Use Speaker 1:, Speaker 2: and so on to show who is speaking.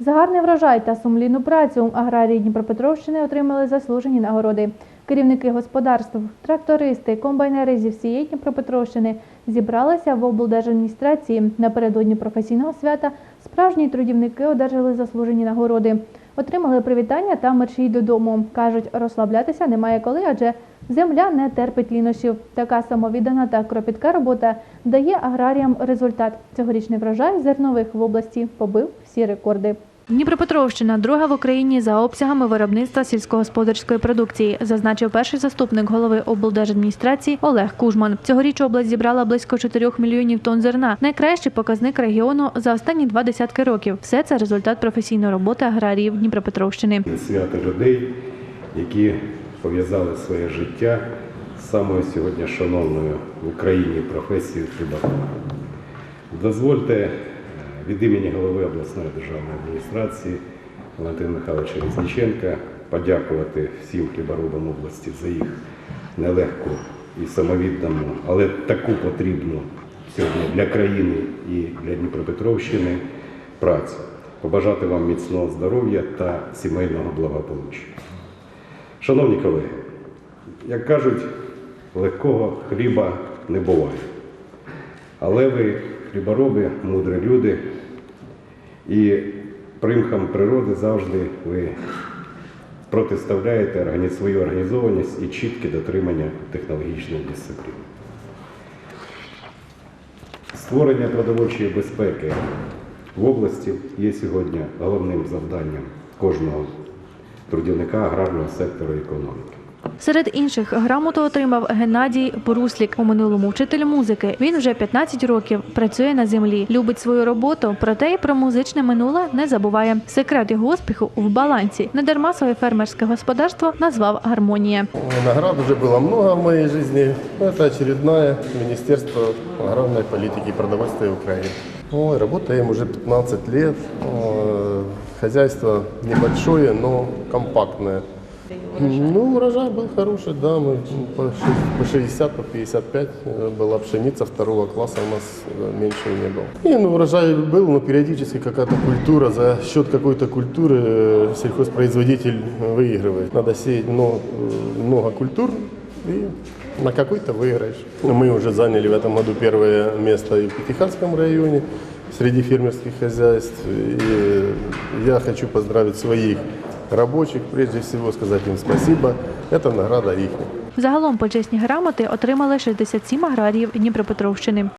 Speaker 1: За гарний врожай та сумлінну працю аграрії Дніпропетровщини отримали заслужені нагороди. Керівники господарств, трактористи, комбайнери зі всієї Дніпропетровщини зібралися в облдержадміністрації. Напередодні професійного свята справжні трудівники одержали заслужені нагороди. Отримали привітання та мерщій додому. Кажуть, розслаблятися немає коли, адже земля не терпить лінощів. Така самовіддана та кропітка робота дає аграріям результат. Цьогорічний врожай зернових в області побив всі рекорди. Дніпропетровщина друга в Україні за обсягами виробництва сільськогосподарської продукції, зазначив перший заступник голови облдержадміністрації Олег Кужман. Цьогоріч область зібрала близько 4 мільйонів тонн зерна. Найкращий показник регіону за останні два десятки років. Все це результат професійної роботи аграріїв Дніпропетровщини.
Speaker 2: свято людей, які пов'язали своє життя з самою сьогодні шановною в Україні професією хлібака. Дозвольте е, від імені голови обласної державної адміністрації Валентина Михайловича Різниченка подякувати всім хліборобам області за їх нелегку і самовіддану, але таку потрібну сьогодні для країни і для Дніпропетровщини працю. Побажати вам міцного здоров'я та сімейного благополуччя. Шановні колеги, як кажуть, легкого хліба не буває. Але ви хлібороби, мудрі люди, і примхам природи завжди ви протиставляєте свою організованість і чітке дотримання технологічної дисципліни. Створення продовольчої безпеки в області є сьогодні головним завданням кожного трудівника аграрного сектору економіки.
Speaker 1: Серед інших грамоту отримав Геннадій Боруслік, у минулому вчитель музики. Він вже 15 років працює на землі, любить свою роботу, проте й про музичне минуле не забуває. Секрет його успіху в балансі. Недарма своє фермерське господарство назвав гармонія.
Speaker 3: Наград уже было много в моей жизни. Это очередная Министерство аграрной политики и продовольствия Украины. Ой, работаем уже 15 лет. Э, Хозяйство небольшое, но компактное. Ну, урожай был хороший, да, мы по шесть- по 60, по 55 э, была пшеница второго класса у нас э, меньше не было. И, ну, урожай был, но периодически какая-то культура, за счет какой-то культуры э, сельхозпроизводитель э, выигрывает. Надо сеять много, э, много культур и на какой-то выиграешь. Мы уже заняли в этом году первое место и в Пятиханском районе среди фермерских хозяйств. И я хочу поздравить своих рабочих, прежде всего сказать им спасибо. Это награда их.
Speaker 1: Загалом почесні грамоти отримали 67 аграріїв Дніпропетровщини.